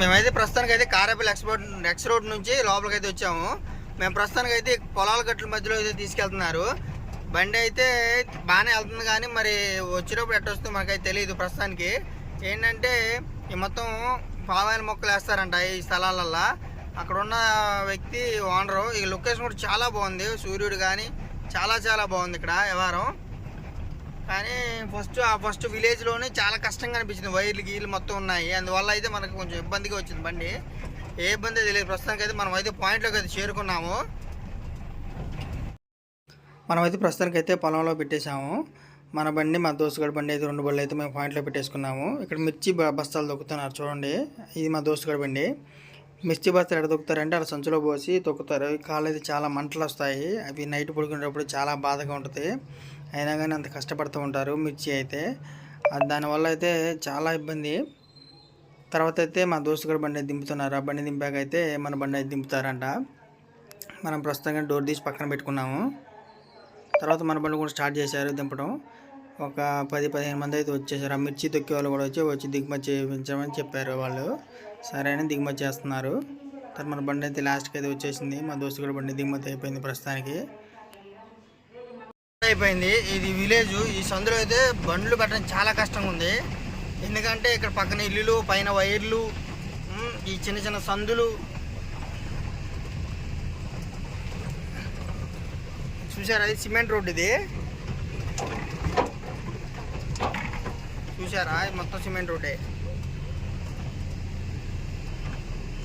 మేమైతే ప్రస్తుతానికి అయితే కారేపల్లి ఎక్స్పోర్ట్ ఎక్స్ రోడ్ నుంచి లోపలికి అయితే వచ్చాము. మేము ప్రస్తుతానికి అయితే పొలాల గట్ల మధ్యలో అయితే తీసుకెళ్తున్నారు. బండి అయితే బాగానే వెళ్తుంది కానీ మరి వచ్చినప్పుడు ఎట్ట వస్తుందో మనకైతే తెలియదు ప్రస్తుతానికి. ఏంటంటే ఈ మొత్తం పామాయిల మొక్కలు వేస్తారంట ఈ స్థలాలల్లో. అక్కడ ఉన్న వ్యక్తి ఓనరు ఈ లొకేషన్ కూడా చాలా బాగుంది. సూర్యుడు కానీ చాలా చాలా బాగుంది ఇక్కడ వ్యవహారం. కానీ ఫస్ట్ ఆ ఫస్ట్ విలేజ్లోనే చాలా కష్టంగా అనిపించింది. వైర్లు గీర్లు మొత్తం ఉన్నాయి. అందువల్ల అయితే మనకు కొంచెం ఇబ్బందిగా వచ్చింది బండి. ఏ ఇబ్బంది తెలియదు. ప్రస్తుతానికి అయితే మనం అయితే పాయింట్లోకి అయితే చేరుకున్నాము. మనమైతే ప్రస్తుతానికి అయితే పొలంలో పెట్టేశాము. మన బండి మా దోస్తుగడి బండి అయితే రెండు బళ్ళు అయితే మేము పాయింట్లో పెట్టేసుకున్నాము. ఇక్కడ మిర్చి బస్తాలు దొక్కుతున్నారు చూడండి. ఇది మా దోస్తుగడి బండి. మిర్చి బస్తాలు ఎక్కడ దొక్కుతారంటే అలా సంచులో పోసి తొక్కుతారు. కాళ్ళు అయితే చాలా మంటలు వస్తాయి. అవి నైట్ పడుకునేటప్పుడు చాలా బాధగా ఉంటుంది. అయినా కానీ అంత కష్టపడుతూ ఉంటారు మిర్చి అయితే. దానివల్ల అయితే చాలా ఇబ్బంది. తర్వాత అయితే మా దోస్తు కూడా బండి దింపుతున్నారు. ఆ బండి దింపాక అయితే మన బండి అయితే దింపుతారంట. మనం ప్రస్తుతంగా డోర్ తీసి పక్కన పెట్టుకున్నాము. తర్వాత మన బండి కూడా స్టార్ట్ చేశారు దింపడం. ఒక పది పదిహేను మంది అయితే వచ్చేసారు. ఆ మిర్చి తొక్కే వాళ్ళు కూడా వచ్చి వచ్చి దిగుమతి చేయించమని చెప్పారు వాళ్ళు. సరే అని దిగుమతి చేస్తున్నారు. తర్వాత మన బండి అయితే లాస్ట్కి అయితే వచ్చేసింది. మా దోస్తు కూడా బండి దిగుమతి అయిపోయింది ప్రస్తుతానికి. అయిపోయింది. ఇది విలేజ్. ఈ సందులో అయితే బండ్లు పెట్టడం చాలా కష్టంగా ఉంది. ఎందుకంటే ఇక్కడ పక్కన ఇల్లులు పైన వైర్లు ఈ చిన్న చిన్న సందులు. చూసారా ఇది సిమెంట్ రోడ్ ఇది. చూసారా ఇది మొత్తం సిమెంట్ రోడ్డే.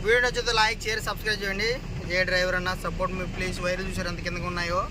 వీడియో నచ్చితే లైక్ షేర్ సబ్స్క్రైబ్ చేయండి. ఏ డ్రైవర్ అన్న సపోర్ట్ మీ ప్లీజ్ వైర్ చూసారు ఎంత కిందకు ఉన్నాయో.